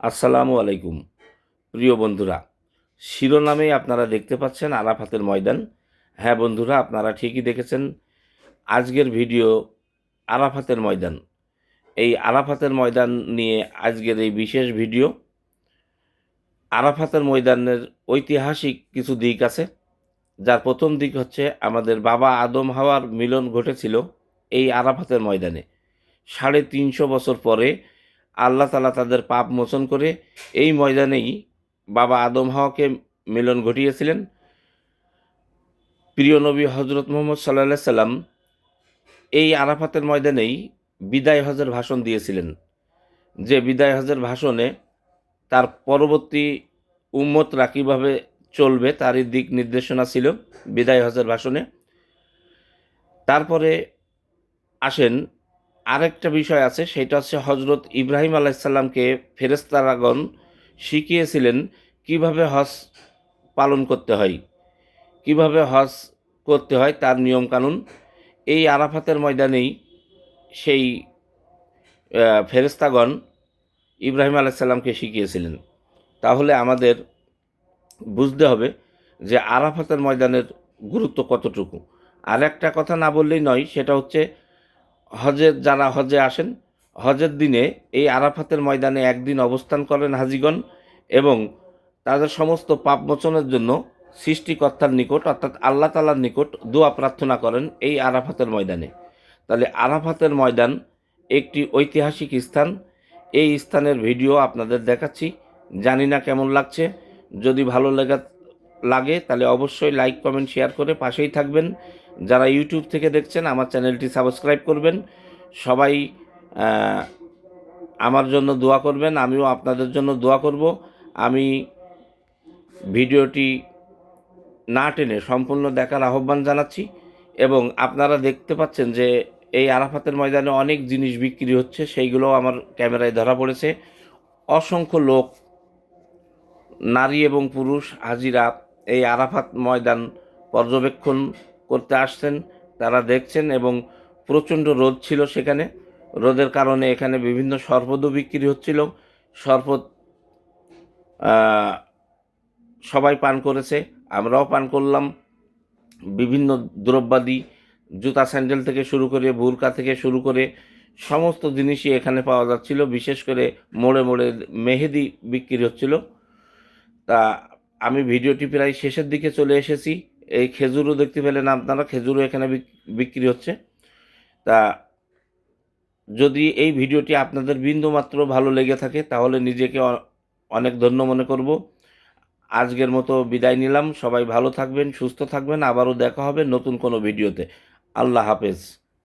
আসসালামু আলাইকুম। প্রিয় বন্ধুরা শিরোনামেই আপনারা দেখতে পাচ্ছেন আরাফাতের ময়দান। হ্যাঁ বন্ধুরা, আপনারা ঠিকই দেখেছেন, আজকের ভিডিও আরাফাতের ময়দান। এই আরাফাতের ময়দান নিয়ে আজকের এই বিশেষ ভিডিও। আরাফাতের ময়দানের ঐতিহাসিক কিছু দিক আছে। যার প্রথম দিক হচ্ছে আমাদের বাবা আদম হাওয়ার মিলন ঘটেছিল এই আরাফাতের ময়দানে। সাড়ে তিনশো বছর পরে আল্লাহ তালা তাদের পাপ মোচন করে এই ময়দানেই বাবা আদম হাওয়াকে মিলন ঘটিয়েছিলেন। প্রিয় নবী হজরত মোহাম্মদ সাল্লাহ সাল্লাম এই আরাফাতের ময়দানেই বিদায় হজের ভাষণ দিয়েছিলেন। যে বিদায় হজের ভাষণে তার পরবর্তী উম্মতরা কীভাবে চলবে তারই দিক নির্দেশনা ছিল বিদায় হজের ভাষণে। তারপরে আসেন আরেকটা বিষয় আছে, সেটা হচ্ছে হজরত ইব্রাহিম আলাইসাল্লামকে ফেরেস্তারাগণ শিখিয়েছিলেন কীভাবে হজ পালন করতে হয়। কীভাবে হজ করতে হয় তার নিয়মকানুন। এই আরাফাতের ময়দানেই সেই ফেরেস্তাগণ ইব্রাহিম আলাইসাল্লামকে শিখিয়েছিলেন। তাহলে আমাদের বুঝতে হবে যে আরাফাতের ময়দানের গুরুত্ব কতটুকু। আর একটা কথা না বললেই নয়, সেটা হচ্ছে হজের যারা হজে আসেন, হজের দিনে এই আরাফাতের ময়দানে একদিন অবস্থান করেন হাজিগণ এবং তাদের সমস্ত পাপ মোচনের জন্য সৃষ্টিকর্তার নিকট, অর্থাৎ আল্লাহ তালার নিকট দোয়া প্রার্থনা করেন এই আরাফাতের ময়দানে। তাহলে আরাফাতের ময়দান একটি ঐতিহাসিক স্থান। এই স্থানের ভিডিও আপনাদের দেখাচ্ছি। জানি না কেমন লাগছে। যদি ভালো লাগা লাগে, তাহলে অবশ্যই লাইক কমেন্ট শেয়ার করে পাশেই থাকবেন। যারা ইউটিউব থেকে দেখছেন, আমার চ্যানেলটি সাবস্ক্রাইব করবেন। সবাই আমার জন্য দোয়া করবেন, আমিও আপনাদের জন্য দোয়া করব। আমি ভিডিওটি না টেনে সম্পূর্ণ দেখার আহ্বান জানাচ্ছি। এবং আপনারা দেখতে পাচ্ছেন যে, এই আরাফাতের ময়দানে অনেক জিনিস বিক্রি হচ্ছে সেইগুলো আমার ক্যামেরায় ধরা পড়েছে। অসংখ্য লোক, নারী এবং পুরুষ, হাজিরা এই আরাফাত ময়দান পর্যবেক্ষণ করতে আসছেন, তারা দেখছেন এবং প্রচণ্ড রোদ ছিল সেখানে। রোদের কারণে এখানে বিভিন্ন শরবতও বিক্রি হচ্ছিল। শরবত সবাই পান করেছে, আমরাও পান করলাম। বিভিন্ন দ্রব্যাদি, জুতা স্যান্ডেল থেকে শুরু করে, বুরকা থেকে শুরু করে সমস্ত জিনিসই এখানে পাওয়া যাচ্ছিল। বিশেষ করে মোড়ে মোড়ে মেহেদি বিক্রি হচ্ছিল। তা আমি ভিডিওটি প্রায় শেষের দিকে চলে এসেছি। এই খেজুরও দেখতে পেলেন আপনারা, খেজুরও এখানে বিক- বিক্রি হচ্ছে। তা যদি এই ভিডিওটি আপনাদের বিন্দুমাত্র ভালো লেগে থাকে, তাহলে নিজেকে অনেক ধন্য মনে করব। আজকের মতো বিদায় নিলাম। সবাই ভালো থাকবেন, সুস্থ থাকবেন। আবারও দেখা হবে নতুন কোনো ভিডিওতে। আল্লাহ হাফেজ।